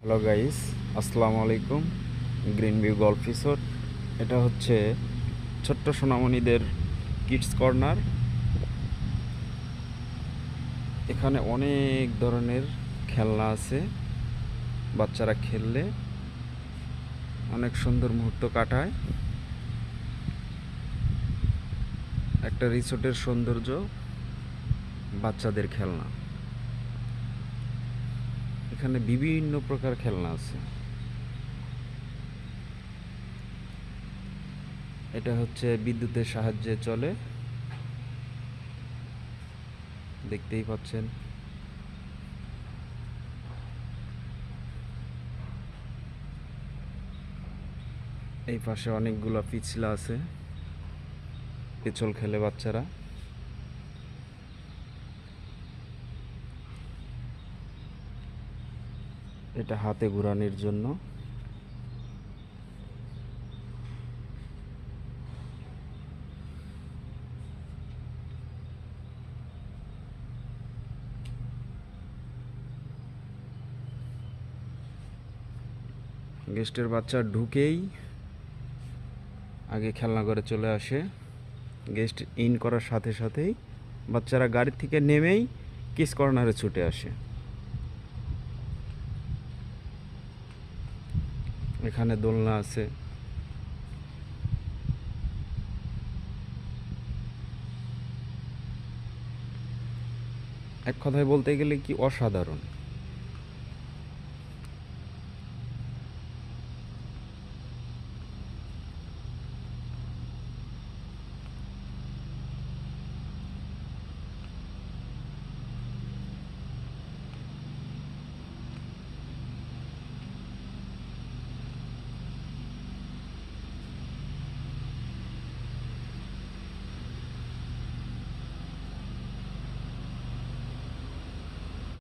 Hello guys আসসালামু আলাইকুম green view golf resort এটা হচ্ছে ছোট্ট সোনামণিদের কিডস কর্নার এখানে অনেক ধরনের খেলনা আছে। বাচ্চারা খেললে অনেক সুন্দর মুহূর্ত কাটায়। একটা রিসোর্টের সৌন্দর্য বাচ্চাদের খেলনা। এখানে বিভিন্ন প্রকার খেলনা আছে। এটা হচ্ছে বিদ্যুতের সাহায্যে চলে। দেখতেই পাচ্ছেন। এই পাশে অনেকগুলো পিছলা আছে। পেছল খেলে বাচ্চারা। এটা হাতে ঘোরানোর জন্য। গেস্টের বাচ্চা ঢুকেই আগে খেলনা করে চলে আসে। গেস্ট ইন করার সাথে সাথেই বাচ্চারা গাড়ি থেকে নেমেই কিস কর্নারে ছুটে আসে। এখানে দোলনা আছে। এক কথায় বলতে গেলে কি অসাধারণ?